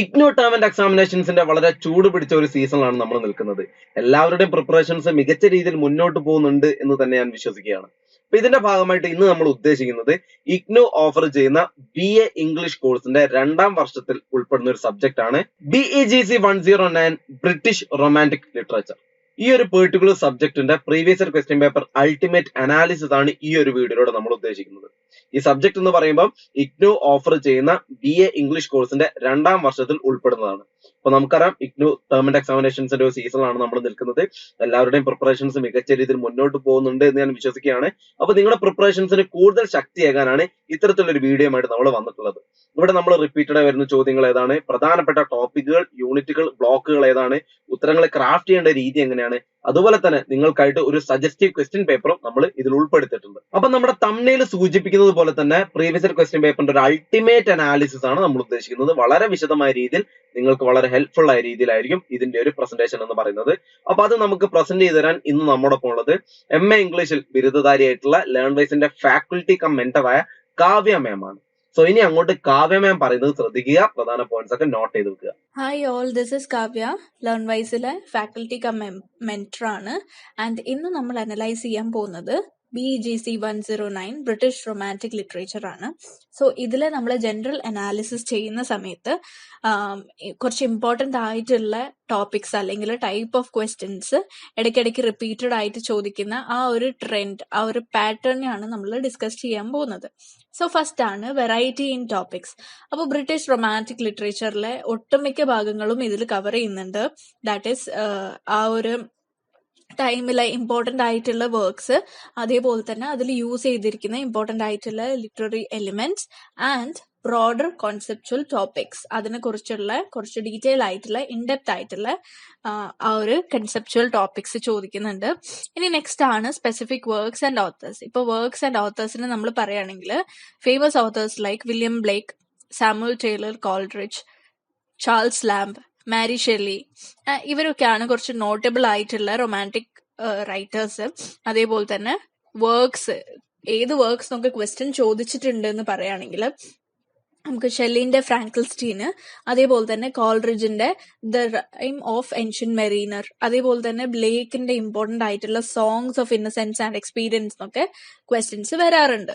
IGNOU term and എക്സാമിനേഷൻസിന്റെ വളരെ ചൂട് പിടിച്ച ഒരു സീസണിലാണ് നമ്മൾ നിൽക്കുന്നത്. എല്ലാവരുടെയും പ്രിപ്പറേഷൻസ് മികച്ച രീതിയിൽ മുന്നോട്ട് പോകുന്നുണ്ട് എന്ന് തന്നെ ഞാൻ വിശ്വസിക്കുകയാണ്. അപ്പൊ ഇതിന്റെ ഭാഗമായിട്ട് ഇന്ന് നമ്മൾ ഉദ്ദേശിക്കുന്നത് ഇഗ്നോ ഓഫർ ചെയ്യുന്ന ബി എ ഇംഗ്ലീഷ് കോഴ്സിന്റെ രണ്ടാം വർഷത്തിൽ ഉൾപ്പെടുന്ന ഒരു സബ്ജക്ട് ആണ്. B E G C one zero nine British romantic literature ഈ ഒരു particular സബ്ജക്റ്റിന്റെ previous year question paper ultimate analysis ആണ് ഈ ഒരു വീഡിയോയിലൂടെ നമ്മൾ ഉദ്ദേശിക്കുന്നത്. ഈ സബ്ജക്ട് എന്ന് പറയുമ്പോൾ ഇഗ്നോ ഓഫർ ചെയ്യുന്ന ബി എ ഇംഗ്ലീഷ് കോഴ്സിന്റെ രണ്ടാം വർഷത്തിൽ ഉൾപ്പെടുന്നതാണ്. അപ്പൊ നമുക്കറിയാം ഇഗ്നു ടേം എക്സാമിനേഷൻസിന്റെ ഒരു സീസണാണ് നമ്മൾ നിൽക്കുന്നത്. എല്ലാവരുടെയും പ്രിപ്പറേഷൻസ് മികച്ച രീതിയിൽ മുന്നോട്ട് പോകുന്നുണ്ട് എന്ന് ഞാൻ വിശ്വസിക്കുകയാണ്. അപ്പൊ നിങ്ങളുടെ പ്രിപ്പറേഷൻസിന് കൂടുതൽ ശക്തിയേകാനാണ് ഇത്തരത്തിലുള്ള ഒരു വീഡിയോ ആയിട്ട് നമ്മൾ വന്നിട്ടുള്ളത്. ഇവിടെ നമ്മൾ റിപ്പീറ്റഡ് ആയി വരുന്ന ചോദ്യങ്ങൾ ഏതാണ്? പ്രധാനപ്പെട്ട ടോപ്പിക്കുകൾ യൂണിറ്റുകൾ ബ്ലോക്കുകൾ ഏതാണ്? ഉത്തരങ്ങൾ ക്രാഫ്റ്റ് ചെയ്യേണ്ട രീതി എങ്ങനെയാണ്? അതുപോലെ തന്നെ നിങ്ങൾക്കായിട്ട് ഒരു സജസ്റ്റീവ് ക്വസ്റ്റ്യൻ പേപ്പറും നമ്മൾ ഇതിൽ ഉൾപ്പെടുത്തിയിട്ടുണ്ട്. അപ്പൊ നമ്മുടെ തമ്മിൽ സൂചിപ്പിക്കുന്നത് പോലെ തന്നെ പ്രീവിയസ് ക്വസ്റ്റ്യൻ പേപ്പറിന്റെ ഒരു അൾട്ടിമേറ്റ് അനാലിസിസ് ആണ് നമ്മൾ ഉദ്ദേശിക്കുന്നത്. വളരെ വിശദമായ രീതിയിൽ നിങ്ങൾക്ക് വളരെ ഹെൽപ്ഫുൾ ആയ രീതിയിലായിരിക്കും ഇതിന്റെ ഒരു പ്രസന്റേഷൻ എന്ന് പറയുന്നത്. അപ്പൊ അത് നമുക്ക് പ്രസന്റ് ചെയ്തു തരാൻ ഇന്ന് നമ്മോടൊപ്പം ഉള്ളത് എം എ ഇംഗ്ലീഷിൽ ബിരുദധാരിയായിട്ടുള്ള ലേൺ വൈസിന്റെ ഫാക്കൽറ്റി കം മെന്ററായ കാവ്യ ആണ്. സോ ഇനി അങ്ങോട്ട് കാവ്യ മാം പറയുന്നത് ശ്രദ്ധിക്കുക. പ്രധാന പോയിന്റ്സ് ഒക്കെ നോട്ട് ചെയ്ത് വെക്കുക. Hi all this is Kavya learn വൈസിലെ faculty cum mentor ആണ്. ആൻഡ് ഇന്ന് നമ്മൾ അനലൈസ് ചെയ്യാൻ പോകുന്നത് B G C one zero nine British romantic literature ആണ്. സോ ഇതിൽ നമ്മൾ ജനറൽ അനാലിസിസ് ചെയ്യുന്ന സമയത്ത് കുറച്ച് ഇമ്പോർട്ടന്റ് ആയിട്ടുള്ള ടോപ്പിക്സ് അല്ലെങ്കിൽ ടൈപ്പ് ഓഫ് ക്വസ്റ്റ്യൻസ് ഇടയ്ക്കിടയ്ക്ക് റിപ്പീറ്റഡ് ആയിട്ട് ചോദിക്കുന്ന ആ ഒരു ട്രെൻഡ് ആ ഒരു പാറ്റേണിനെയാണ് നമ്മൾ ഡിസ്കസ് ചെയ്യാൻ പോകുന്നത്. സോ ഫസ്റ്റ് ആണ് വെറൈറ്റി ഇൻ ടോപ്പിക്സ് അപ്പോൾ ബ്രിട്ടീഷ് റൊമാന്റിക് ലിറ്ററേച്ചറിലെ ഒട്ടുമിക്ക ഭാഗങ്ങളും ഇതിൽ കവർ ചെയ്യുന്നുണ്ട്. ദാറ്റ് ഈസ് ആ ഒരു ടൈമിലെ ഇമ്പോർട്ടന്റ് ആയിട്ടുള്ള വർക്ക്സ് അതേപോലെ തന്നെ അതിൽ യൂസ് ചെയ്തിരിക്കുന്ന ഇമ്പോർട്ടന്റ് ആയിട്ടുള്ള literary elements and broader conceptual topics അതിനെ കുറിച്ചുള്ള കുറച്ച് ഡീറ്റെയിൽ ആയിട്ടുള്ള ഇൻഡെപ്ത് ആയിട്ടുള്ള ആ, ഒരു കൺസെപ്ച്വൽ ടോപ്പിക്സ് ചോദിക്കുന്നുണ്ട്. ഇനി നെക്സ്റ്റ് ആണ് സ്പെസിഫിക് വർക്ക്സ് ആൻഡ് ഓത്തേഴ്സ് ഇപ്പോൾ വർക്ക്സ് ആൻഡ് ഓത്തേഴ്സിന് നമ്മൾ പറയുകയാണെങ്കിൽ famous authors like William Blake Samuel Taylor Coleridge Charles Lamb Mary Shelley ഇവരൊക്കെയാണ് കുറച്ച് നോട്ടബിൾ ആയിട്ടുള്ള റൊമാന്റിക് റൈറ്റേഴ്സ് അതേപോലെ തന്നെ വർക്ക്സ് ഏത് വർക്ക്സ് നമുക്ക് ക്വസ്റ്റ്യൻ ചോദിച്ചിട്ടുണ്ട് എന്ന് പറയുകയാണെങ്കിൽ നമുക്ക് ഷെല്ലിന്റെ ഫ്രാങ്കിൾസ്റ്റീന് അതേപോലെ തന്നെ കോൾറിജിന്റെ the rime of ancient mariner അതേപോലെ തന്നെ ബ്ലേക്കിന്റെ ഇമ്പോർട്ടന്റ് ആയിട്ടുള്ള songs of innocence and experience എന്നൊക്കെ ക്വസ്റ്റ്യൻസ് വരാറുണ്ട്.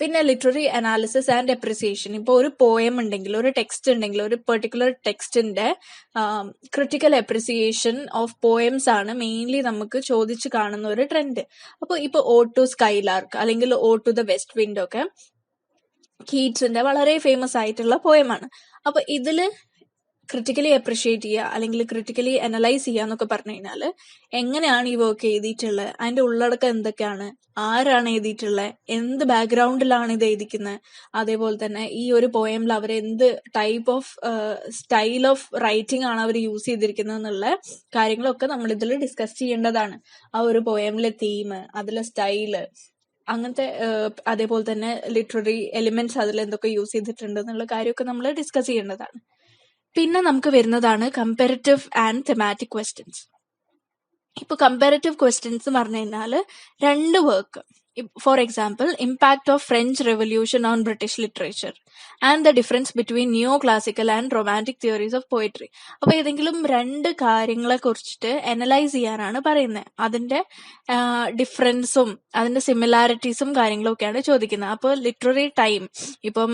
പിന്നെ ലിറ്റററി അനാലിസിസ് ആൻഡ് അപ്രിസിയേഷൻ ഇപ്പോൾ ഒരു പോയം ഉണ്ടെങ്കിൽ ഒരു ടെക്സ്റ്റ് ഉണ്ടെങ്കിൽ ഒരു പെർട്ടിക്കുലർ ടെക്സ്റ്റിന്റെ ക്രിട്ടിക്കൽ അപ്രിസിയേഷൻ ഓഫ് പോയംസ് ആണ് മെയിൻലി നമുക്ക് ചോദിച്ചു കാണുന്ന ഒരു ട്രെൻഡ് അപ്പോൾ ഇപ്പോൾ ഓ ടു സ്കൈലാർക്ക് അല്ലെങ്കിൽ ode to the west wind ഒക്കെ കീറ്റ്സിന്റെ വളരെ ഫേമസ് ആയിട്ടുള്ള പോയമാണ് അപ്പൊ ഇതിൽ ക്രിട്ടിക്കലി അപ്രിഷിയേറ്റ് ചെയ്യുക അല്ലെങ്കിൽ ക്രിട്ടിക്കലി അനലൈസ് ചെയ്യുക എന്നൊക്കെ പറഞ്ഞു കഴിഞ്ഞാൽ എങ്ങനെയാണ് ഈ വർക്ക് എഴുതിയിട്ടുള്ളത് അതിന്റെ ഉള്ളടക്കം എന്തൊക്കെയാണ് ആരാണ് എഴുതിയിട്ടുള്ളത് എന്ത് ബാക്ക്ഗ്രൗണ്ടിലാണ് ഇത് എഴുതിക്കുന്നത് അതേപോലെ തന്നെ ഈ ഒരു പോയമിൽ അവർ എന്ത് type of style of writing ആണ് അവർ യൂസ് ചെയ്തിരിക്കുന്നത് എന്നുള്ള കാര്യങ്ങളൊക്കെ നമ്മൾ ഇതിൽ ഡിസ്കസ് ചെയ്യേണ്ടതാണ്. ആ ഒരു പോയമിലെ തീം അതിലെ സ്റ്റൈൽ അങ്ങനത്തെ അതേപോലെ തന്നെ ലിറ്റററി എലിമെന്റ്സ് അതിൽ എന്തൊക്കെ യൂസ് ചെയ്തിട്ടുണ്ട് എന്നുള്ള കാര്യമൊക്കെ നമ്മൾ ഡിസ്കസ് ചെയ്യേണ്ടതാണ്. പിന്നെ നമുക്ക് വരുന്നതാണ് കമ്പാരറ്റീവ് ആൻഡ് തെമാറ്റിക് ക്വസ്റ്റ്യൻസ് ഇപ്പൊ കമ്പാരറ്റീവ് ക്വസ്റ്റ്യൻസ് പറഞ്ഞു കഴിഞ്ഞാൽ രണ്ട് work for example impact of French revolution on British literature and the difference between new classical and romantic theories of poetry അപ്പൊ ഏതെങ്കിലും രണ്ട് കാര്യങ്ങളെ കുറിച്ചിട്ട് അനലൈസ് ചെയ്യാനാണ് പറയുന്നത് അതിന്റെ ഡിഫറൻസും അതിന്റെ സിമിലാരിറ്റീസും കാര്യങ്ങളും ഒക്കെയാണ് ചോദിക്കുന്നത്. അപ്പോൾ ലിറ്റററി ടൈം ഇപ്പം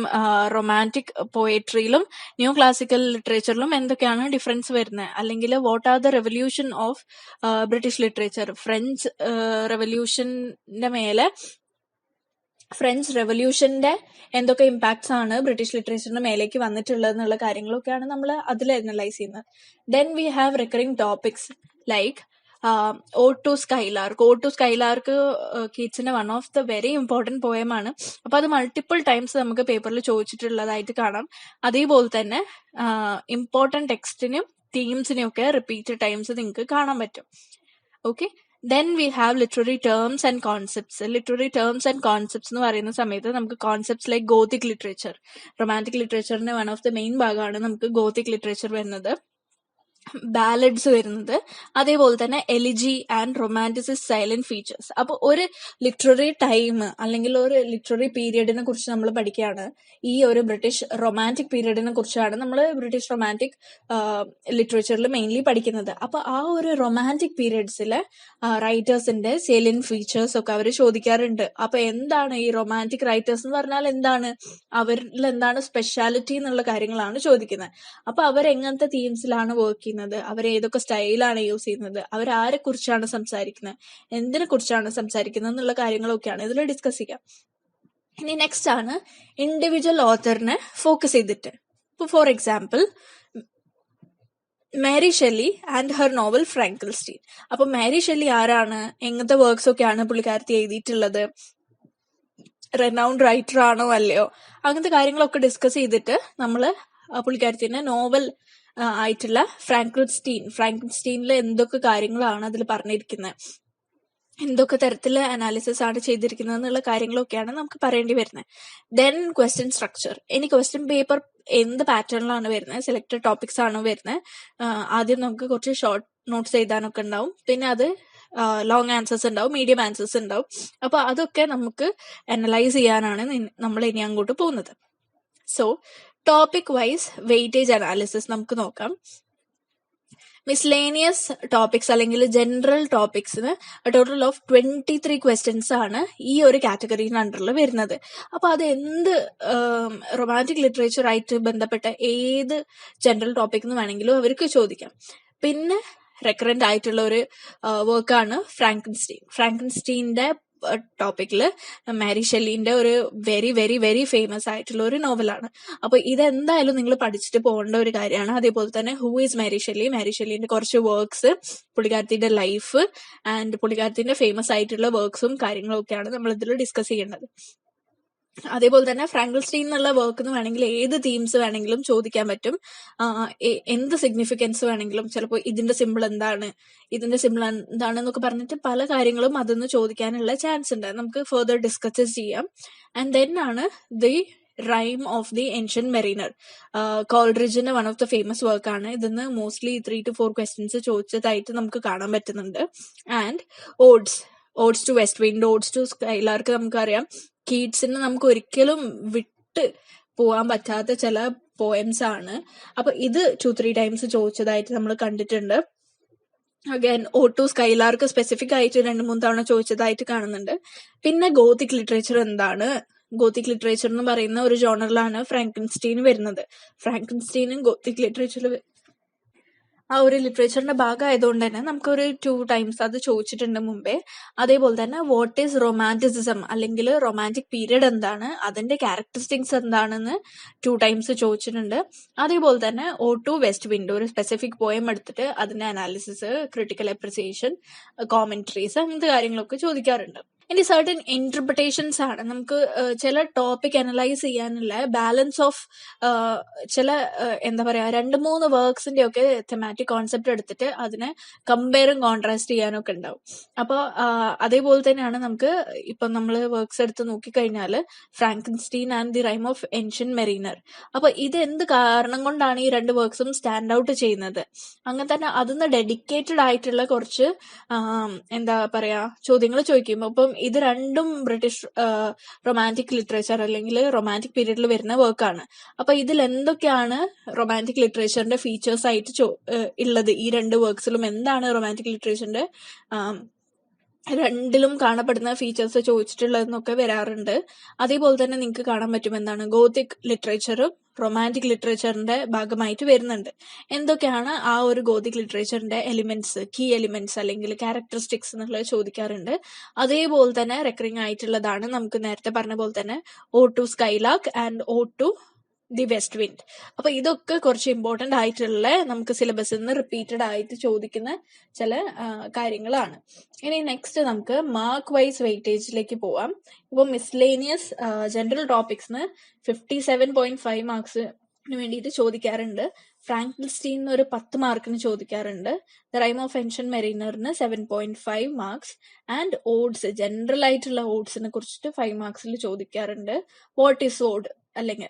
റൊമാന്റിക് പോയട്രിയിലും ന്യൂ ക്ലാസിക്കൽ ലിറ്ററേച്ചറിലും എന്തൊക്കെയാണ് ഡിഫറൻസ് വരുന്നത് അല്ലെങ്കിൽ what are the revolution of British literature French റെവല്യൂഷന്റെ മേലെ ഫ്രഞ്ച് റെവല്യൂഷന്റെ എന്തൊക്കെ ഇമ്പാക്ട്സ് ആണ് ബ്രിട്ടീഷ് ലിറ്ററേച്ചറിന്റെ മേലേക്ക് വന്നിട്ടുള്ളത് എന്നുള്ള കാര്യങ്ങളൊക്കെയാണ് നമ്മൾ അതിൽ അനലൈസ് ചെയ്യുന്നത്. Then we have recurring topics like ode to skylark ode to skylark കീറ്റ്സിന്റെ one of the very important പോയമാണ് അപ്പൊ അത് മൾട്ടിപ്പിൾ ടൈംസ് നമുക്ക് പേപ്പറിൽ ചോദിച്ചിട്ടുള്ളതായിട്ട് കാണാം. അതേപോലെ തന്നെ ഇമ്പോർട്ടന്റ് ടെക്സ്റ്റിനും തീംസിനും ഒക്കെ റിപ്പീറ്റഡ് ടൈംസ് നിങ്ങൾക്ക് കാണാൻ പറ്റും. Okay then we have literary terms and concepts literary terms and concepts എന്ന് പറയുന്ന സമയത്ത് നമുക്ക് concepts like gothic literature romantic ലിറ്ററേച്ചറിന്റെ one of the main ഭാഗമാണ് നമുക്ക് ഗോത്തിക് ലിറ്ററേച്ചർ വരുന്നത്. ബാലഡ്സ് വരുന്നത്. അതേപോലെ തന്നെ elegy and romanticism salient features അപ്പൊ ഒരു ലിറ്റററി ടൈം അല്ലെങ്കിൽ ഒരു ലിറ്റററി പീരിയഡിനെ കുറിച്ച് നമ്മൾ പഠിക്കുകയാണ്. ഈ ഒരു ബ്രിട്ടീഷ് റൊമാന്റിക് പീരിയഡിനെ കുറിച്ചാണ് നമ്മൾ ബ്രിട്ടീഷ് റൊമാന്റിക് ലിറ്ററേച്ചറിൽ മെയിൻലി പഠിക്കുന്നത്. അപ്പൊ ആ ഒരു റൊമാന്റിക് പീരിയഡ്സിലെ റൈറ്റേഴ്സിന്റെ സൈലന്റ് ഫീച്ചേഴ്സ് ഒക്കെ അവർ ചോദിക്കാറുണ്ട്. അപ്പൊ എന്താണ് ഈ റൊമാന്റിക് റൈറ്റേഴ്സ് എന്ന് പറഞ്ഞാൽ എന്താണ്? അവരിൽ എന്താണ് സ്പെഷ്യാലിറ്റി എന്നുള്ള കാര്യങ്ങളാണ് ചോദിക്കുന്നത്. അപ്പൊ അവർ എങ്ങനത്തെ തീംസിലാണ് വർക്ക് ചെയ്യുന്നത്? അവർ ഏതൊക്കെ സ്റ്റൈലാണ് യൂസ് ചെയ്യുന്നത് അവർ ആരെ കുറിച്ചാണ് സംസാരിക്കുന്നത് എന്തിനെ കുറിച്ചാണ് സംസാരിക്കുന്നത് എന്നുള്ള കാര്യങ്ങളൊക്കെയാണ് ഇതിൽ ഡിസ്കസ് ചെയ്യാം. ഇനി നെക്സ്റ്റ് ആണ് ഇൻഡിവിജ്വൽ ഓത്തറിനെ ഫോക്കസ് ചെയ്തിട്ട്. ഇപ്പൊ for example Mary Shelley and her novel Frankenstein അപ്പൊ മാരി ഷെല്ലി ആരാണ് എങ്ങനത്തെ വർക്ക്സ് ഒക്കെയാണ് പുള്ളിക്കാരത്തി എഴുതിയിട്ടുള്ളത് റെനൗണ്ട് റൈറ്റർ ആണോ അല്ലയോ അങ്ങനത്തെ കാര്യങ്ങളൊക്കെ ഡിസ്കസ് ചെയ്തിട്ട് നമ്മൾ പുള്ളിക്കാരത്തിന്റെ നോവൽ ആയിട്ടുള്ള ഫ്രാങ്ക്ലിൻസ്റ്റീൻ ഫ്രാങ്ക്ലിൻസ്റ്റീനിൽ എന്തൊക്കെ കാര്യങ്ങളാണ് അതിൽ പറഞ്ഞിരിക്കുന്നത് എന്തൊക്കെ തരത്തിൽ അനാലിസിസ് ആണ് ചെയ്തിരിക്കുന്നത് എന്നുള്ള കാര്യങ്ങളൊക്കെയാണ് നമുക്ക് പറയേണ്ടി വരുന്നത് ദെൻ ക്വസ്റ്റ്യൻ സ്ട്രക്ചർ ഇനി ക്വസ്റ്റ്യൻ പേപ്പർ എന്ത് പാറ്റേണിലാണ് വരുന്നത് സെലക്ടഡ് ടോപ്പിക്സ് ആണ് വരുന്നത് ആദ്യം നമുക്ക് കുറച്ച് ഷോർട്ട് നോട്ട്സ് എഴുതാനൊക്കെ ഉണ്ടാവും പിന്നെ അത് ലോങ് ആൻസേഴ്സ് ഉണ്ടാവും മീഡിയം ആൻസേഴ്സ് ഉണ്ടാവും അപ്പൊ അതൊക്കെ നമുക്ക് അനലൈസ് ചെയ്യാനാണ് നമ്മൾ ഇനി അങ്ങോട്ട് പോകുന്നത്. So topic wise weightage analysis നമുക്ക് നോക്കാം. മിസ്ലേനിയസ് ടോപ്പിക്സ് അല്ലെങ്കിൽ general ടോപ്പിക്സിന് total of twenty three questions ആണ് ഈ ഒരു കാറ്റഗറിന് അണ്ടറിൽ വരുന്നത്. അപ്പൊ അത് എന്ത് റൊമാന്റിക് ലിറ്ററേച്ചർ ആയിട്ട് ബന്ധപ്പെട്ട ഏത് ജനറൽ ടോപ്പിക് എന്ന് വേണമെങ്കിലും അവർക്ക് ചോദിക്കാം. പിന്നെ റെക്കറന്റ് ആയിട്ടുള്ള ഒരു വർക്കാണ് ഫ്രാങ്കൻസ്റ്റീൻ ഫ്രാങ്കൻസ്റ്റീന്റെ ടോപ്പിക്കിൽ മാരി ഷെല്ലിന്റെ ഒരു വെരി വെരി വെരി ഫേമസ് ആയിട്ടുള്ള ഒരു നോവലാണ്. അപ്പൊ ഇതെന്തായാലും നിങ്ങൾ പഠിച്ചിട്ട് പോകേണ്ട ഒരു കാര്യമാണ്. അതേപോലെ തന്നെ who is Mary Shelley? Mary ഷെല്ലിന്റെ കുറച്ച് വർക്ക്സ് പുള്ളിക്കാരത്തിന്റെ ലൈഫ് ആൻഡ് പുള്ളിക്കാരത്തിന്റെ ഫേമസ് ആയിട്ടുള്ള വർക്ക്സും കാര്യങ്ങളും ഒക്കെയാണ് നമ്മൾ ഇതിൽ ഡിസ്കസ് ചെയ്യേണ്ടത്. അതേപോലെ തന്നെ ഫ്രാങ്കിൾസ്റ്റീൻ എന്നുള്ള വർക്ക് എന്ന് വേണമെങ്കിൽ ഏത് തീംസ് വേണമെങ്കിലും ചോദിക്കാൻ പറ്റും. എന്ത് സിഗ്നിഫിക്കൻസ് വേണമെങ്കിലും ചിലപ്പോൾ ഇതിന്റെ സിമ്പിൾ എന്താണ് ഇതിന്റെ സിമ്പിൾ എന്താണ് എന്നൊക്കെ പറഞ്ഞിട്ട് പല കാര്യങ്ങളും അതൊന്ന് ചോദിക്കാനുള്ള ചാൻസ് ഉണ്ട്. നമുക്ക് ഫെർദർ ഡിസ്കസ് ചെയ്യാം. ആൻഡ് ദെൻ ആണ് the rime of the ancient mariner കോൾഡ്രിജിന്റെ one of the famous work ആണ്. ഇതിന്ന് mostly three two four questions ചോദിച്ചതായിട്ട് നമുക്ക് കാണാൻ പറ്റുന്നുണ്ട്. And odes odes to west wind odes to എല്ലാവർക്കും നമുക്കറിയാം. കീഡ്സിന് നമുക്ക് ഒരിക്കലും വിട്ട് പോവാൻ പറ്റാത്ത ചില പോയംസ് ആണ്. അപ്പൊ ഇത് ടു ത്രീ ടൈംസ് ചോദിച്ചതായിട്ട് നമ്മൾ കണ്ടിട്ടുണ്ട്. Again ode to skylark specific ആയിട്ട് രണ്ട് മൂന്ന് തവണ ചോദിച്ചതായിട്ട് കാണുന്നുണ്ട്. പിന്നെ ഗോത്തിക് ലിറ്ററേച്ചർ എന്താണ്? ഗോത്തിക് ലിറ്ററേച്ചർ എന്ന് പറയുന്ന ഒരു ജോണറിലാണ് ഫ്രാങ്കിൻസ്റ്റീൻ വരുന്നത്. ഫ്രാങ്കിൻസ്റ്റീനും ഗോത്തിക് ലിറ്ററേച്ചറിൽ ആ ഒരു ലിറ്ററേച്ചറിന്റെ ഭാഗമായതുകൊണ്ട് തന്നെ നമുക്കൊരു ടു ടൈംസ് അത് ചോദിച്ചിട്ടുണ്ട് മുമ്പേ. അതേപോലെ തന്നെ വാട്ട് ഈസ് റൊമാന്റിസിസം അല്ലെങ്കിൽ റൊമാന്റിക് പീരീഡ് എന്താണ്? അതിന്റെ ക്യാരക്ടറിസ്റ്റിക്സ് എന്താണെന്ന് ടു ടൈംസ് ചോദിച്ചിട്ടുണ്ട്. അതേപോലെ തന്നെ ഓ ടു വെസ്റ്റ് വിൻഡോ ഒരു സ്പെസിഫിക് പോയം എടുത്തിട്ട് അതിന്റെ അനാലിസിസ് ക്രിട്ടിക്കൽ അപ്രിസിയേഷൻ കോമെന്ററീസ് അങ്ങനത്തെ കാര്യങ്ങളൊക്കെ ചോദിക്കാറുണ്ട്. ഇനി സർട്ടൻ ഇന്റർപ്രിട്ടേഷൻസ് ആണ്. നമുക്ക് ചില ടോപ്പിക് അനലൈസ് ചെയ്യാനുള്ള ബാലൻസ് ഓഫ് ചില എന്താ പറയാ രണ്ട് മൂന്ന് വർക്ക്സിന്റെ ഒക്കെ തെമാറ്റിക് കോൺസെപ്റ്റ് എടുത്തിട്ട് അതിനെ കമ്പയറും കോൺട്രാസ്റ്റ് ചെയ്യാനൊക്കെ ഉണ്ടാവും. അപ്പോൾ അതേപോലെ തന്നെയാണ് നമുക്ക് ഇപ്പൊ നമ്മൾ വർക്ക്സ് എടുത്ത് നോക്കിക്കഴിഞ്ഞാൽ Frankenstein and the rime of ancient mariner അപ്പൊ ഇത് എന്ത് കാരണം കൊണ്ടാണ് ഈ രണ്ട് വർക്ക്സും സ്റ്റാൻഡ് ഔട്ട് ചെയ്യുന്നത്? അങ്ങനെ തന്നെ അതിന്ന് ഡെഡിക്കേറ്റഡ് ആയിട്ടുള്ള കുറച്ച് എന്താ പറയാ ചോദ്യങ്ങൾ ചോദിക്കുമ്പോൾ അപ്പം ഇത് രണ്ടും ബ്രിട്ടീഷ് റൊമാന്റിക് ലിറ്ററേച്ചർ അല്ലെങ്കിൽ റൊമാന്റിക് പീരീഡിൽ വരുന്ന വർക്കാണ് അപ്പൊ ഇതിൽ എന്തൊക്കെയാണ് റൊമാന്റിക് ലിറ്ററേച്ചറിന്റെ ഫീച്ചേഴ്സ് ആയിട്ട് ഉള്ളത് ഈ രണ്ട് വർക്ക്സിലും എന്താണ് റൊമാന്റിക് ലിറ്ററേച്ചറിന്റെ രണ്ടിലും കാണപ്പെടുന്ന ഫീച്ചേഴ്സ് ചോദിച്ചിട്ടുള്ളതെന്നൊക്കെ വരാറുണ്ട്. അതേപോലെ തന്നെ നിങ്ങൾക്ക് കാണാൻ പറ്റും എന്താണ്? ഗോത്തിക് ലിറ്ററേച്ചറും റൊമാന്റിക് ലിറ്ററേച്ചറിന്റെ ഭാഗമായിട്ട് വരുന്നുണ്ട്. എന്തൊക്കെയാണ് ആ ഒരു ഗോതിക് ലിറ്ററേച്ചറിന്റെ എലിമെന്റ്സ് കീ എലിമെന്റ്സ് അല്ലെങ്കിൽ ക്യാരക്ടറിസ്റ്റിക്സ് എന്നുള്ളത് ചോദിക്കാറുണ്ട്. അതേപോലെ തന്നെ റെക്കറിങ് ആയിട്ടുള്ളതാണ് നമുക്ക് നേരത്തെ പറഞ്ഞ പോലെ തന്നെ ode to skylark and ode to the west wind. അപ്പൊ ഇതൊക്കെ കുറച്ച് ഇമ്പോർട്ടന്റ് ആയിട്ടുള്ള നമുക്ക് സിലബസിൽ നിന്ന് റിപ്പീറ്റഡ് ആയിട്ട് ചോദിക്കുന്ന ചില കാര്യങ്ങളാണ്. ഇനി നെക്സ്റ്റ് നമുക്ക് മാർക്ക് വൈസ് വെയിറ്റേജിലേക്ക് പോവാം. ഇപ്പൊ miscellaneous general ടോപ്പിക്സിന് fifty seven point five marks വേണ്ടിയിട്ട് ചോദിക്കാറുണ്ട്. ഫ്രാങ്ക്ലിസ്റ്റീൻ ഒരു പത്ത് മാർക്കിന് ചോദിക്കാറുണ്ട്. The rime of ancient മെറീനറിന് seven point five marks and odes general ആയിട്ടുള്ള ഓഡ്സിനെ കുറിച്ചിട്ട് ഫൈവ് മാർക്സിൽ ചോദിക്കാറുണ്ട്. വാട്ട് ഈസ് ഓഡ് അല്ലെങ്കിൽ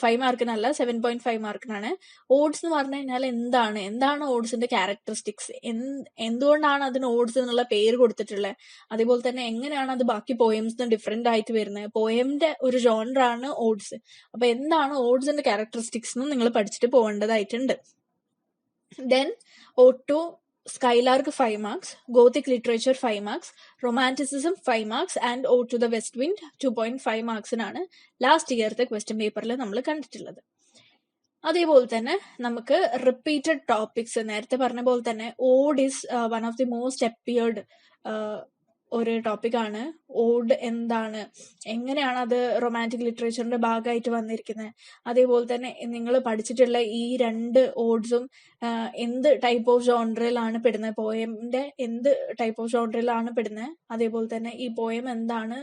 ഫൈവ് മാർക്കിനല്ല സെവൻ പോയിന്റ് ഫൈവ് മാർക്കിനാണ് ഓഡ്സ് എന്ന് പറഞ്ഞു കഴിഞ്ഞാൽ എന്താണ്? എന്താണ് ഓഡ്സിന്റെ ക്യാരക്ടറിസ്റ്റിക്സ് എന്തുകൊണ്ടാണ് അതിന് ഓഡ്സ് എന്നുള്ള പേര് കൊടുത്തിട്ടുള്ളത്? അതേപോലെ തന്നെ എങ്ങനെയാണ് അത് ബാക്കി പോയംസ് ഡിഫറെന്റ് ആയിട്ട് വരുന്നത്? പോയമിന്റെ ഒരു ജോണറാണ് ഓഡ്സ് അപ്പൊ എന്താണ് ഓഡ്സിന്റെ ക്യാരക്ടറിസ്റ്റിക്സ് എന്ന് നിങ്ങൾ പഠിച്ചിട്ട് പോകേണ്ടതായിട്ടുണ്ട്. Then ode skylark five marks gothic literature five marks romanticism five marks and ode to the west wind two point five മാർക്സിനാണ് last ഇയറത്തെ ക്വസ്റ്റ്യൻ പേപ്പറിൽ നമ്മൾ കണ്ടിട്ടുള്ളത്. അതേപോലെ തന്നെ നമുക്ക് റിപ്പീറ്റഡ് ടോപ്പിക്സ് നേരത്തെ പറഞ്ഞ പോലെ തന്നെ ode is one of the most appeared ഒരു ടോപ്പിക്കാണ് ഓഡ് എന്താണ്? എങ്ങനെയാണ് അത് റൊമാന്റിക് ലിറ്ററേച്ചറിന്റെ ഭാഗമായിട്ട് വന്നിരിക്കുന്നത് അതേപോലെ തന്നെ നിങ്ങൾ പഠിച്ചിട്ടുള്ള ഈ രണ്ട് ഓഡ്സും എന്ത് ടൈപ്പ് ഓഫ് ജോൺറിലാണ് പെടുന്നത് പോയമിന്റെ എന്ത് ടൈപ്പ് ഓഫ് ജോൺറിലാണ് പെടുന്നത് അതേപോലെ തന്നെ ഈ പോയം എന്താണ്?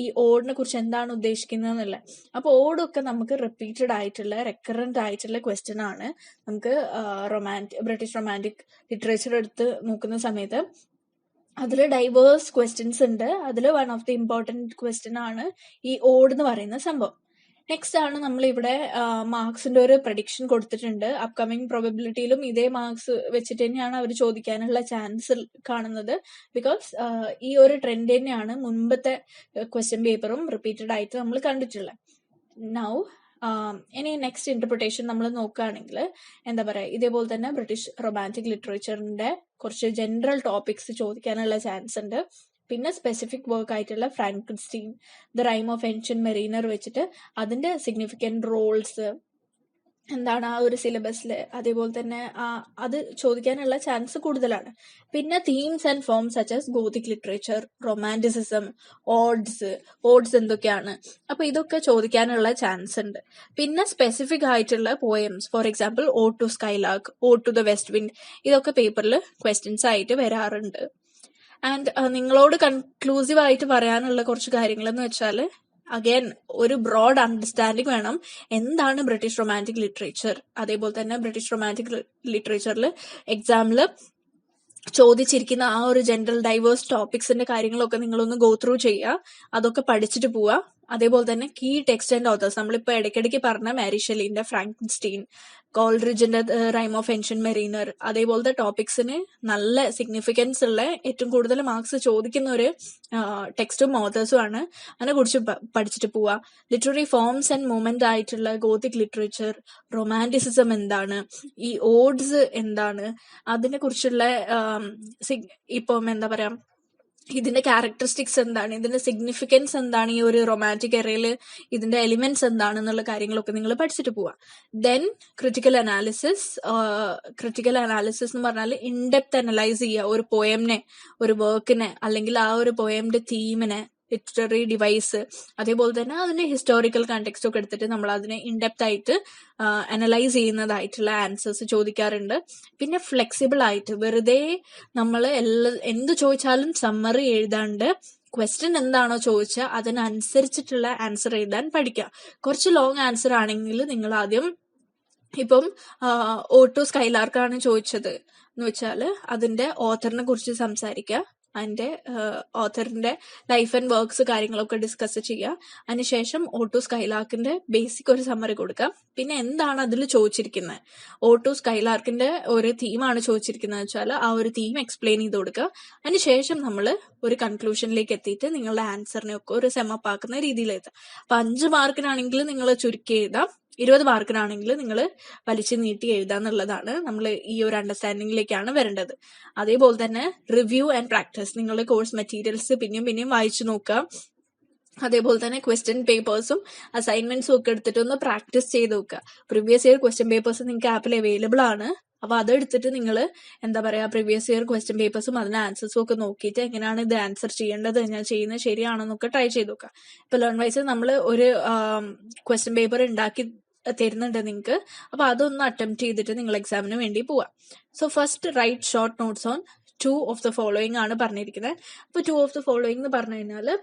ഈ ഓഡിനെ കുറിച്ച് എന്താണ് ഉദ്ദേശിക്കുന്നത് എന്നുള്ളത് അപ്പൊ ഓടൊക്കെ നമുക്ക് റിപ്പീറ്റഡ് ആയിട്ടുള്ള റെക്കറന്റ് ആയിട്ടുള്ള ക്വസ്റ്റ്യൻ ആണ്. നമുക്ക് റൊമാന്റിക് ബ്രിട്ടീഷ് റൊമാന്റിക് ലിറ്ററേച്ചർ എടുത്ത് നോക്കുന്ന സമയത്ത് അതിൽ ഡൈവേഴ്സ് ക്വസ്റ്റ്യൻസ് ഉണ്ട്. അതിൽ one of the important question ആണ് ഈ ഓഡ് എന്ന് പറയുന്ന സംഭവം. നെക്സ്റ്റ് ആണ് നമ്മൾ ഇവിടെ മാർക്സിന്റെ ഒരു പ്രഡിക്ഷൻ കൊടുത്തിട്ടുണ്ട്. അപ്കമിങ് പ്രോബിലിറ്റിയിലും ഇതേ മാർക്സ് വെച്ചിട്ട് തന്നെയാണ് അവർ ചോദിക്കാനുള്ള ചാൻസ് കാണുന്നത്. ബിക്കോസ് ഈ ഒരു ട്രെൻഡ് തന്നെയാണ് മുൻപത്തെ ക്വസ്റ്റ്യൻ പേപ്പറും റിപ്പീറ്റഡ് ആയിട്ട് നമ്മൾ കണ്ടിട്ടുള്ളത്. നൗ ഇനി നെക്സ്റ്റ് ഇന്റർപ്രിട്ടേഷൻ നമ്മൾ നോക്കുകയാണെങ്കിൽ എന്താ പറയുക ഇതേപോലെ തന്നെ ബ്രിട്ടീഷ് റൊമാന്റിക് ലിറ്ററേച്ചറിന്റെ കുറച്ച് ജനറൽ ടോപ്പിക്സ് ചോദിക്കാനുള്ള ചാൻസ് ഉണ്ട്. പിന്നെ സ്പെസിഫിക് വർക്ക് ആയിട്ടുള്ള Frankenstein the rime of ancient mariner വെച്ചിട്ട് അതിന്റെ സിഗ്നിഫിക്കന്റ് റോൾസ് എന്താണ് ആ ഒരു സിലബസിൽ അതേപോലെ തന്നെ ആ അത് ചോദിക്കാനുള്ള ചാൻസ് കൂടുതലാണ്. പിന്നെ themes and forms such Gothic literature romanticism odes odes എന്തൊക്കെയാണ്? അപ്പോൾ ഇതൊക്കെ ചോദിക്കാനുള്ള ചാൻസ് ഉണ്ട്. പിന്നെ സ്പെസിഫിക് ആയിട്ടുള്ള poems for example ode to skylark ode to the west wind ഇതൊക്കെ പേപ്പറിൽ ക്വസ്റ്റ്യൻസ് ആയിട്ട് വരാറുണ്ട്. ആൻഡ് നിങ്ങളോട് കൺക്ലൂസീവ് ആയിട്ട് പറയാനുള്ള കുറച്ച് കാര്യങ്ങൾ എന്ന് വെച്ചാൽ അഗൈൻ ഒരു ബ്രോഡ് അണ്ടർസ്റ്റാൻഡിങ് വേണം. എന്താണ് ബ്രിട്ടീഷ് റൊമാന്റിക് ലിറ്ററേച്ചർ അതേപോലെ തന്നെ ബ്രിട്ടീഷ് റൊമാന്റിക് ലിറ്ററേച്ചറിൽ എക്സാമിൽ ചോദിച്ചിരിക്കുന്ന ആ ഒരു ജനറൽ ഡൈവേഴ്സ് ടോപ്പിക്സിന്റെ കാര്യങ്ങളൊക്കെ നിങ്ങളൊന്ന് ഗോ ത്രൂ ചെയ്യുക. അതൊക്കെ പഠിച്ചിട്ട് പോവുക. അതേപോലെ തന്നെ കീ ടെക്സ്റ്റ് ആൻഡ് ഓതേഴ്സ് നമ്മളിപ്പോൾ ഇടയ്ക്കിടയ്ക്ക് പറഞ്ഞ മാരി ഫ്രാങ്ക് ഫ്രാങ്ക്സ്റ്റീൻ കോൾറിജിന്റെ റൈം ഓഫ് എൻഷ്യൻ മെറീനർ അതേപോലത്തെ ടോപ്പിക്സിന് നല്ല സിഗ്നിഫിക്കൻസ് ഉള്ള ഏറ്റവും കൂടുതൽ മാർക്സ് ചോദിക്കുന്ന ഒരു ടെക്സ്റ്റും ഓതേഴ്സും ആണ് അതിനെ കുറിച്ച് പഠിച്ചിട്ട് പോവുക ലിറ്റററി ഫോംസ് ആൻഡ് മൂവ്മെന്റ് ആയിട്ടുള്ള ഗോതിക് ലിറ്ററേച്ചർ റൊമാന്റിസിസം എന്താണ് ഈ ഓഡ്സ് എന്താണ് അതിനെ കുറിച്ചുള്ള ഇപ്പം എന്താ പറയാ ഇതിന്റെ ക്യാരക്ടറിസ്റ്റിക്സ് എന്താണ്? ഇതിന്റെ സിഗ്നിഫിക്കൻസ് എന്താണ്? ഈ ഒരു റൊമാന്റിക് എറയിൽ ഇതിന്റെ എലിമെന്റ്സ് എന്താണ്? എന്നുള്ള കാര്യങ്ങളൊക്കെ നിങ്ങൾ പഠിച്ചിട്ട് പോവാം. Then critical analysis critical analysis എന്ന് പറഞ്ഞാൽ ഇൻഡെപ്ത് അനലൈസ് ചെയ്യുക. ഒരു പോയമിനെ ഒരു വർക്കിനെ അല്ലെങ്കിൽ ആ ഒരു പോയമിന്റെ തീമിനെ ലിറ്റററി ഡിവൈസ് അതേപോലെ തന്നെ അതിന്റെ ഹിസ്റ്റോറിക്കൽ കണ്ടെക്സ്റ്റ് ഒക്കെ എടുത്തിട്ട് നമ്മൾ അതിനെ ഇൻഡെപ്ത് ആയിട്ട് അനലൈസ് ചെയ്യുന്നതായിട്ടുള്ള ആൻസേഴ്സ് ചോദിക്കാറുണ്ട്. പിന്നെ ഫ്ലെക്സിബിൾ ആയിട്ട് വെറുതെ നമ്മൾ എല്ലാ എന്ത് ചോദിച്ചാലും സമ്മറി എഴുതാണ്ട് ക്വസ്റ്റ്യൻ എന്താണോ ചോദിച്ചാൽ അതിനനുസരിച്ചിട്ടുള്ള ആൻസർ എഴുതാൻ പഠിക്കുക. കുറച്ച് ലോങ് ആൻസർ ആണെങ്കിൽ നിങ്ങൾ ആദ്യം ഇപ്പം ഓട്ടോ സ്കൈലാർക്കാണ് ചോദിച്ചത് എന്ന് വെച്ചാൽ അതിന്റെ ഓഥറിനെ കുറിച്ച് സംസാരിക്കുക. അതിന്റെ ഓഥറിന്റെ ലൈഫ് ആൻഡ് വർക്ക്സ് കാര്യങ്ങളൊക്കെ ഡിസ്കസ് ചെയ്യുക അതിനുശേഷം ഓട്ടോ സ്കൈലാർക്കിന്റെ ബേസിക് ഒരു സമ്മറി കൊടുക്കാം. പിന്നെ എന്താണ് അതിൽ ചോദിച്ചിരിക്കുന്നത്? ഓട്ടോ സ്കൈലാർക്കിന്റെ ഒരു തീമാണ് ചോദിച്ചിരിക്കുന്നത് വെച്ചാൽ ആ ഒരു തീം എക്സ്പ്ലെയിൻ ചെയ്ത് കൊടുക്കുക അതിനുശേഷം നമ്മൾ ഒരു കൺക്ലൂഷനിലേക്ക് എത്തിയിട്ട് നിങ്ങളുടെ ആൻസറിനെ ഒക്കെ ഒരു സെമപ്പ് ആക്കുന്ന രീതിയിൽ എഴുതാം അപ്പൊ അഞ്ച് മാർക്കിനാണെങ്കിൽ നിങ്ങൾ ചുരുക്കി എഴുതാം. ഇരുപത് മാർക്കിനാണെങ്കിൽ നിങ്ങൾ വലിച്ചു നീട്ടി എഴുതാന്നുള്ളതാണ് നമ്മൾ ഈ ഒരു അണ്ടർസ്റ്റാൻഡിങ്ങിലേക്കാണ് വരേണ്ടത്. അതേപോലെ തന്നെ റിവ്യൂ ആൻഡ് പ്രാക്ടീസ് നിങ്ങളുടെ കോഴ്സ് മെറ്റീരിയൽസ് പിന്നെയും പിന്നെയും വായിച്ചു നോക്കുക. അതേപോലെ തന്നെ ക്വസ്റ്റ്യൻ പേപ്പേഴ്സും അസൈൻമെന്റ്സും ഒക്കെ എടുത്തിട്ട് ഒന്ന് പ്രാക്ടീസ് ചെയ്ത് നോക്കുക. പ്രീവിയസ് ഇയർ ക്വസ്റ്റ്യൻ പേപ്പേഴ്സ് നിങ്ങൾക്ക് ആപ്പിൽ അവൈലബിൾ ആണ്. അപ്പൊ അതെടുത്തിട്ട് നിങ്ങൾ എന്താ പറയാ പ്രീവിയസ് ഇയർ ക്വസ്റ്റ്യൻ പേപ്പേഴ്സും അതിന് ആൻസേഴ്സും ഒക്കെ നോക്കിയിട്ട് എങ്ങനെയാണ് ഇത് ആൻസർ ചെയ്യേണ്ടത് ഞാൻ ചെയ്യുന്നത് ശരിയാണെന്നൊക്കെ ട്രൈ ചെയ്ത് നോക്കുക. ഇപ്പൊ ലേൺ വൈസ് നമ്മൾ ഒരു ക്വസ്റ്റ്യൻ പേപ്പർ ഉണ്ടാക്കി തരുന്നുണ്ട് നിങ്ങൾക്ക് അപ്പൊ അതൊന്ന് അറ്റംപ്റ്റ് ചെയ്തിട്ട് നിങ്ങൾ എക്സാമിന് വേണ്ടി പോവാം. So first write short notes on two of the following ആണ് പറഞ്ഞിരിക്കുന്നത് അപ്പൊ ടു ഓഫ് ദ ഫോളോയിങ് എന്ന് പറഞ്ഞു കഴിഞ്ഞാൽ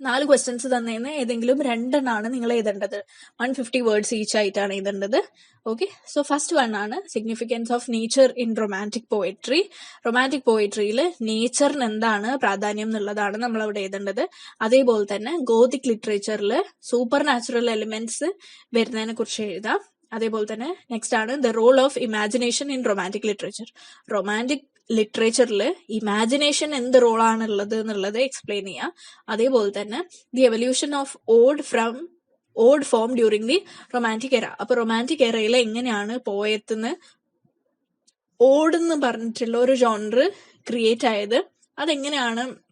നാല് ക്വസ്റ്റ്യൻസ് തന്നേന്ന് ഏതെങ്കിലും രണ്ടെണ്ണമാണ് നിങ്ങൾ എഴുതേണ്ടത്. വൺ ഫിഫ്റ്റി വേർഡ്സ് ഈച്ച് ആയിട്ടാണ് എഴുതേണ്ടത്. ഓക്കെ സോ ഫസ്റ്റ് വൺ ആണ് significance of nature in romantic poetry romantic പോയട്രിയിൽ നേച്ചറിന് എന്താണ് പ്രാധാന്യം എന്നുള്ളതാണ് നമ്മൾ അവിടെ എഴുതേണ്ടത്. അതേപോലെ തന്നെ ഗോതിക് ലിറ്ററേച്ചറിൽ സൂപ്പർ നാച്ചുറൽ എലിമെന്റ്സ് വരുന്നതിനെ കുറിച്ച് എഴുതാം. അതേപോലെ തന്നെ നെക്സ്റ്റ് ആണ് the role of imagination in romantic literature romantic ലിറ്ററേച്ചറിൽ imagination എന്ത് റോളാണ് ഉള്ളത് എന്നുള്ളത് എക്സ്പ്ലെയിൻ ചെയ്യാം. അതേപോലെ തന്നെ the evolution of old from old form during the romantic era അപ്പൊ റൊമാന്റിക് എറയിൽ എങ്ങനെയാണ് പോയത്തുനിന്ന് ഓഡ് എന്ന് പറഞ്ഞിട്ടുള്ള ഒരു ജോണർ ക്രിയേറ്റ് ആയത് അതെങ്ങനെയാണ്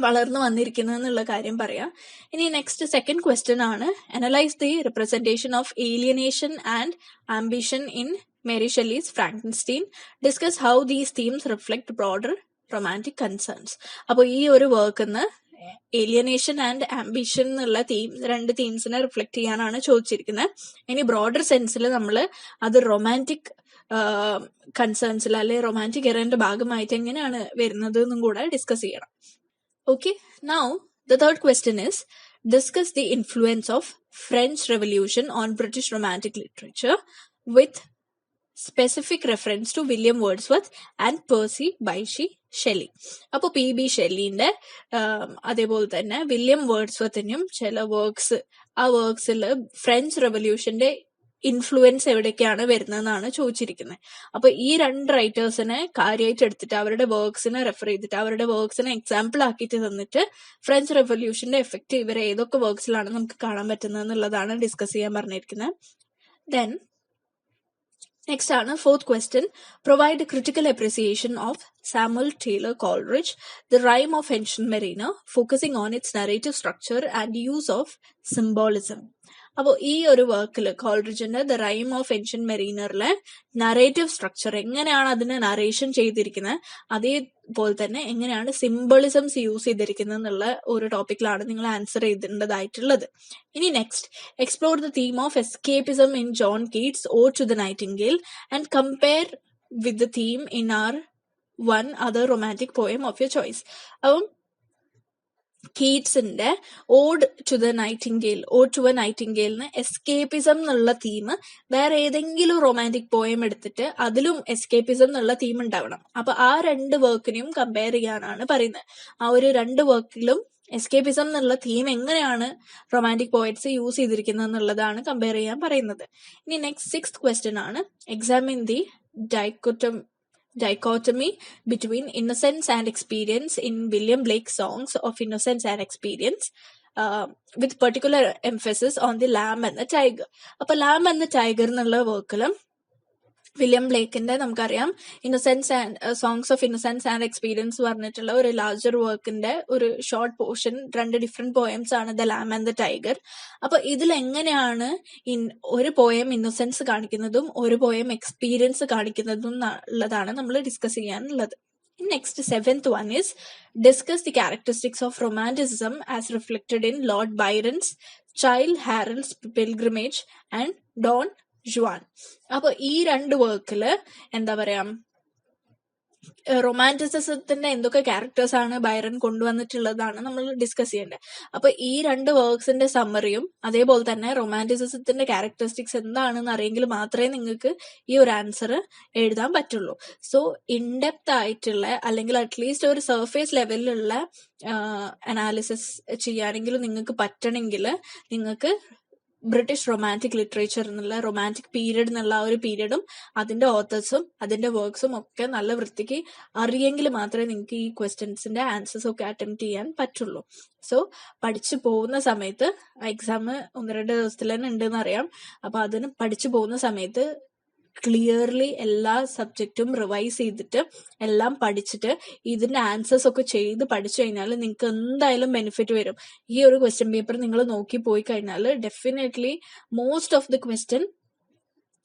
വളർന്നു വന്നിരിക്കുന്നത് എന്നുള്ള കാര്യം പറയാം. ഇനി നെക്സ്റ്റ് സെക്കൻഡ് ക്വസ്റ്റ്യൻ ആണ്. Analyse the representation of alienation and ambition in Mary Shelley's Frankenstein discuss how these themes reflect broader romantic concerns അപ്പോൾ ഈ ഒരു വർക്കിന്ന് ഏലിയനേഷൻ ആൻഡ് ആംബിഷൻ എന്നുള്ള തീം രണ്ട് തീംസിനെ റിഫ്ലക്ട് ചെയ്യാനാണ് ചോദിച്ചിരിക്കുന്നത് ഇനി ബ്രോഡർ സെൻസിൽ നമ്മൾ അത് റൊമാന്റിക് കൺസേൺസിൽ അല്ലെ റൊമാന്റിക് എറന്റെ ഭാഗമായിട്ട് എങ്ങനെയാണ് വരുന്നത് എന്നും കൂടെ ഡിസ്കസ് ചെയ്യണം. Okay now the third question is discuss the influence of French Revolution on British romantic literature with specific reference to William Wordsworth and Percy Bysshe Shelley അപ്പൊ പി ബി ഷെല്ലിന്റെ അതേപോലെ തന്നെ വില്യം വേർഡ്സ്വർത്തിനും ചില വർക്ക്സ് ആ വർക്ക്സിൽ French റെവല്യൂഷന്റെ influence എവിടേക്കാണ് വരുന്നതെന്നാണ് ചോദിച്ചിരിക്കുന്നത്. അപ്പൊ ഈ രണ്ട് റൈറ്റേഴ്സിനെ കാര്യമായിട്ട് എടുത്തിട്ട് അവരുടെ വർക്ക്സിനെ റെഫർ ചെയ്തിട്ട് അവരുടെ വർക്ക്സിനെ എക്സാമ്പിൾ ആക്കിയിട്ട് തന്നിട്ട് ഫ്രഞ്ച് റെവല്യൂഷന്റെ എഫക്ട് ഇവർ ഏതൊക്കെ വർക്ക്സിലാണ് നമുക്ക് കാണാൻ പറ്റുന്നത് എന്നുള്ളതാണ് ഡിസ്കസ് ചെയ്യാൻ പറഞ്ഞിരിക്കുന്നത്. ദെൻ Next ആണ് fourth question. Provide a critical appreciation of Samuel Taylor Coleridge, The Rime of Ancient Mariner, focusing on its narrative structure and use of symbolism. അപ്പോൾ ഈ ഒരു വർക്കിൽ കോൾറിജിന്റെ ദ റൈം ഓഫ് എൻഷ്യൻ മെറീനറിലെ narrative structure എങ്ങനെയാണ് അതിനെ narration ചെയ്തിരിക്കുന്നത്? അതേപോലെ തന്നെ എങ്ങനെയാണ് സിംബളിസംസ് യൂസ് ചെയ്തിരിക്കുന്നത് എന്നുള്ള ഒരു ടോപ്പിക്കിലാണ് നിങ്ങൾ ആൻസർ ചെയ്തിട്ടുള്ളത് ഇനി next explore the theme of escapism in John Keats ode to the nightingale and compare with the theme in are one other romantic poem of your choice അപ്പം കീറ്റ്സിന്റെ ode to the nightingale ode to a നൈറ്റിംഗേലിന് escapism എന്നുള്ള theme വേറെ ഏതെങ്കിലും romantic poem എടുത്തിട്ട് അതിലും escapism എന്നുള്ള theme ഉണ്ടാവണം. അപ്പൊ ആ രണ്ട് വർക്കിനെയും കമ്പയർ ചെയ്യാനാണ് പറയുന്നത്. ആ ഒരു രണ്ട് വർക്കിലും എസ്കേപ്പിസം എന്നുള്ള തീം എങ്ങനെയാണ് റൊമാന്റിക് പോയറ്റ്സ് യൂസ് ചെയ്തിരിക്കുന്നത് എന്നുള്ളതാണ് കമ്പയർ ചെയ്യാൻ പറയുന്നത്. ഇനി നെക്സ്റ്റ് സിക്സ് ക്വസ്റ്റ്യൻ ആണ്. Examine the dichotomy dichotomy between innocence and experience in William Blake's songs of innocence and experience. Uh, with particular emphasis on the lamb and the tiger. അപ്പൊ lamb and the tiger എന്നുള്ള വർക്കിലും William ബ്ലേക്കിന്റെ നമുക്കറിയാം. Innocence and songs of innocence and experience പറഞ്ഞിട്ടുള്ള ഒരു larger വർക്കിന്റെ ഒരു short portion രണ്ട് different poems ആണ് the lamb and the tiger അപ്പൊ ഇതിൽ എങ്ങനെയാണ് ഒരു പോയം ഇന്നസെൻസ് കാണിക്കുന്നതും ഒരു പോയം എക്സ്പീരിയൻസ് കാണിക്കുന്നതും ഉള്ളതാണ് നമ്മൾ ഡിസ്കസ് ചെയ്യാനുള്ളത്. Next seventh one is discuss the characteristics of romanticism as reflected in Lord Byron's Childe Harold's Pilgrimage and Don Juan. അപ്പൊ ഈ രണ്ട് വർക്കിൽ എന്താ പറയാ റൊമാന്റിസിസത്തിന്റെ എന്തൊക്കെ ക്യാരക്ടേഴ്സ് ആണ് ബൈറൻ കൊണ്ടുവന്നിട്ടുള്ളതാണ് നമ്മൾ ഡിസ്കസ് ചെയ്യേണ്ടത്. അപ്പൊ ഈ രണ്ട് വർക്ക്സിന്റെ സമ്മറിയും അതേപോലെ തന്നെ റൊമാന്റിസിസത്തിന്റെ ക്യാരക്ടറിസ്റ്റിക്സ് എന്താണെന്ന് അറിയെങ്കിൽ മാത്രമേ നിങ്ങൾക്ക് ഈ ഒരു ആൻസർ എഴുതാൻ പറ്റുള്ളൂ. സോ ഇൻഡെപ്ത് ആയിട്ടുള്ള അല്ലെങ്കിൽ അറ്റ്ലീസ്റ്റ് ഒരു സർഫേസ് ലെവലിലുള്ള അനാലിസിസ് ചെയ്യാനെങ്കിലും നിങ്ങൾക്ക് പറ്റണമെങ്കിൽ നിങ്ങൾക്ക് ബ്രിട്ടീഷ് റൊമാന്റിക് ലിറ്ററേച്ചർ എന്നുള്ള റൊമാന്റിക് പീരീഡ് എന്നുള്ള ആ ഒരു പീരീഡും അതിന്റെ ഓത്തേഴ്സും അതിന്റെ വർക്ക്സും ഒക്കെ നല്ല വൃത്തിക്ക് അറിയെങ്കിൽ മാത്രമേ നിങ്ങൾക്ക് ഈ ക്വസ്റ്റ്യൻസിന്റെ ആൻസേഴ്സ് ഒക്കെ അറ്റംപ്റ്റ് ചെയ്യാൻ പറ്റുള്ളൂ. സോ പഠിച്ചു പോകുന്ന സമയത്ത് എക്സാം ഒന്ന് രണ്ട് ദിവസത്തിൽ തന്നെ ഉണ്ടെന്ന് അറിയാം. അപ്പൊ അതിന് പഠിച്ചു പോകുന്ന സമയത്ത് ക്ലിയർലി എല്ലാ സബ്ജക്റ്റും റിവൈസ് ചെയ്തിട്ട് എല്ലാം പഠിച്ചിട്ട് ഇതിന്റെ ആൻസേഴ്സ് ഒക്കെ ചെയ്ത് പഠിച്ചു കഴിഞ്ഞാൽ നിങ്ങൾക്ക് എന്തായാലും ബെനിഫിറ്റ് വരും. ഈ ഒരു ക്വസ്റ്റ്യൻ പേപ്പർ നിങ്ങൾ നോക്കി പോയി കഴിഞ്ഞാൽ definitely most of the question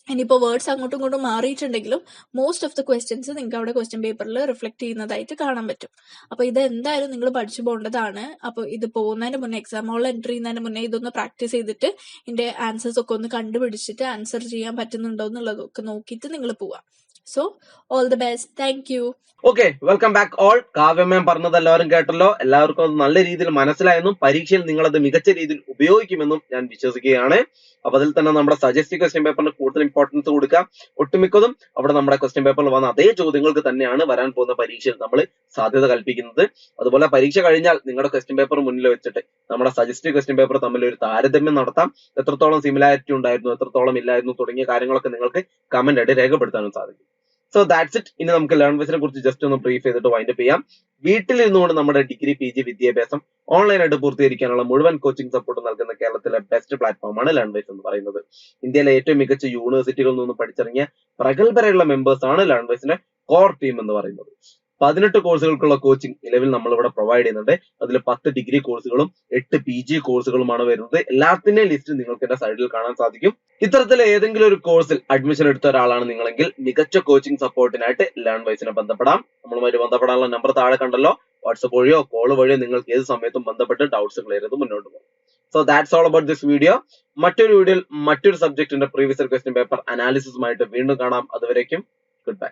ഇനിയിപ്പോ വേർഡ്സ് അങ്ങോട്ടും ഇങ്ങോട്ടും മാറിയിട്ടുണ്ടെങ്കിലും മോസ്റ്റ് ഓഫ് ദ ക്വസ്റ്റ്യൻസ് നിങ്ങൾക്ക് അവിടെ ക്വസ്റ്റ്യൻ പേപ്പറിൽ റിഫ്ലക്ട് ചെയ്യുന്നതായിട്ട് കാണാൻ പറ്റും. അപ്പൊ ഇത് എന്തായാലും നിങ്ങൾ പഠിച്ചു പോകേണ്ടതാണ്. അപ്പൊ ഇത് പോകുന്നതിന് മുന്നേ എക്സാം ഹോളിൽ എൻട്രി ചെയ്യുന്നതിന് മുന്നേ ഇതൊന്ന് പ്രാക്ടീസ് ചെയ്തിട്ട് ഇതിന്റെ ആൻസേഴ്സ് ഒക്കെ ഒന്ന് കണ്ടുപിടിച്ചിട്ട് ആൻസർ ചെയ്യാൻ പറ്റുന്നുണ്ടോ എന്നുള്ളതൊക്കെ നോക്കിയിട്ട് നിങ്ങൾ പോവാം. So all the best thank you okay welcome back all Kavya ma'am പറഞ്ഞത് എല്ലാവരും കേട്ടല്ലോ. എല്ലാവർക്കും അത് നല്ല രീതിയിൽ മനസ്സിലായെന്നും പരീക്ഷയിൽ നിങ്ങൾ അത് മികച്ച രീതിയിൽ ഉപയോഗിക്കുമെന്നും ഞാൻ വിശ്വസിക്കുകയാണ്. അപ്പൊ അതിൽ തന്നെ നമ്മുടെ സജസ്റ്റ് ക്വസ്റ്റ്യൻ പേപ്പറിന് കൂടുതൽ ഇമ്പോർട്ടൻസ് കൊടുക്കുക ഒട്ടുമിക്കതും അവിടെ നമ്മുടെ ക്വസ്റ്റ്യൻ പേപ്പറിൽ വന്ന അതേ ചോദ്യങ്ങൾക്ക് തന്നെയാണ് വരാൻ പോകുന്ന പരീക്ഷയിൽ നമ്മൾ സാധ്യത കൽപ്പിക്കുന്നത്. അതുപോലെ പരീക്ഷ കഴിഞ്ഞാൽ നിങ്ങളുടെ ക്വസ്റ്റ്യൻ പേപ്പർ മുന്നിൽ വെച്ചിട്ട് നമ്മുടെ സജസ്റ്റ് ക്വസ്റ്റ്യൻ പേപ്പർ തമ്മിൽ ഒരു താരതമ്യം നടത്താം. എത്രത്തോളം സിമിലാരിറ്റി ഉണ്ടായിരുന്നു എത്രത്തോളം ഇല്ലായിരുന്നു തുടങ്ങിയ കാര്യങ്ങളൊക്കെ നിങ്ങൾക്ക് കമന്റ് ആയിട്ട് രേഖപ്പെടുത്താനും സാധിക്കും. സോ ദാറ്റ്സ് ഇറ്റ് ഇനി നമുക്ക് ലേൺ ബേസിനെ കുറിച്ച് ജസ്റ്റ് ഒന്ന് ബ്രീഫ് ചെയ്തിട്ട് വൈൻഡപ്പ് ചെയ്യാം. വീട്ടിലിരുന്നുകൊണ്ട് നമ്മുടെ ഡിഗ്രി പി ജി വിദ്യാഭ്യാസം ഓൺലൈനായിട്ട് പൂർത്തീകരിക്കാനുള്ള മുഴുവൻ കോച്ചിങ് സപ്പോർട്ട് നൽകുന്ന കേരളത്തിലെ ബെസ്റ്റ് പ്ലാറ്റ്ഫോമാണ് ലേൺ ബേസ് എന്ന് പറയുന്നത്. ഇന്ത്യയിലെ ഏറ്റവും മികച്ച യൂണിവേഴ്സിറ്റികളിൽ നിന്ന് പഠിച്ചിറങ്ങിയ പ്രഗത്ഭരായുള്ള മെമ്പേഴ്സ് ആണ് ലേൺ ബേസിന്റെ കോർ ടീം എന്ന് പറയുന്നത്. പതിനെട്ട് കോഴ്സുകൾക്കുള്ള കോച്ചിങ് നിലവിൽ നമ്മൾ ഇവിടെ പ്രൊവൈഡ് ചെയ്യുന്നുണ്ട്. അതിൽ പത്ത് ഡിഗ്രി കോഴ്സുകളും എട്ട് പി ജി കോഴ്സുകളുമാണ് വരുന്നത്. എല്ലാത്തിന്റെയും ലിസ്റ്റ് നിങ്ങൾക്ക് എന്റെ സൈഡിൽ കാണാൻ സാധിക്കും. ഇത്തരത്തിൽ ഏതെങ്കിലും ഒരു കോഴ്സിൽ അഡ്മിഷൻ എടുത്ത ഒരാളാണ് നിങ്ങളെങ്കിൽ മികച്ച കോച്ചിങ് സപ്പോർട്ടിനായിട്ട് ലേൺ വൈസിനെ ബന്ധപ്പെടാം. നമ്മളുമായിട്ട് ബന്ധപ്പെടാനുള്ള നമ്പർ താഴെ കണ്ടല്ലോ. വാട്സപ്പ് വഴിയോ കോൾ വഴിയോ നിങ്ങൾക്ക് ഏത് സമയത്തും ബന്ധപ്പെട്ട് ഡൗട്ട്സ് ക്ലിയർ ചെയ്ത് മുന്നോട്ട് പോകും. So that's all about this video മറ്റൊരു വീഡിയോയിൽ മറ്റൊരു സബ്ജക്റ്റിന്റെ പ്രീവിയസ് ക്വസ്റ്റ്യൻ പേപ്പർ അനാലിസിസുമായിട്ട് വീണ്ടും കാണാം. അതുവരേക്കും ഗുഡ് ബൈ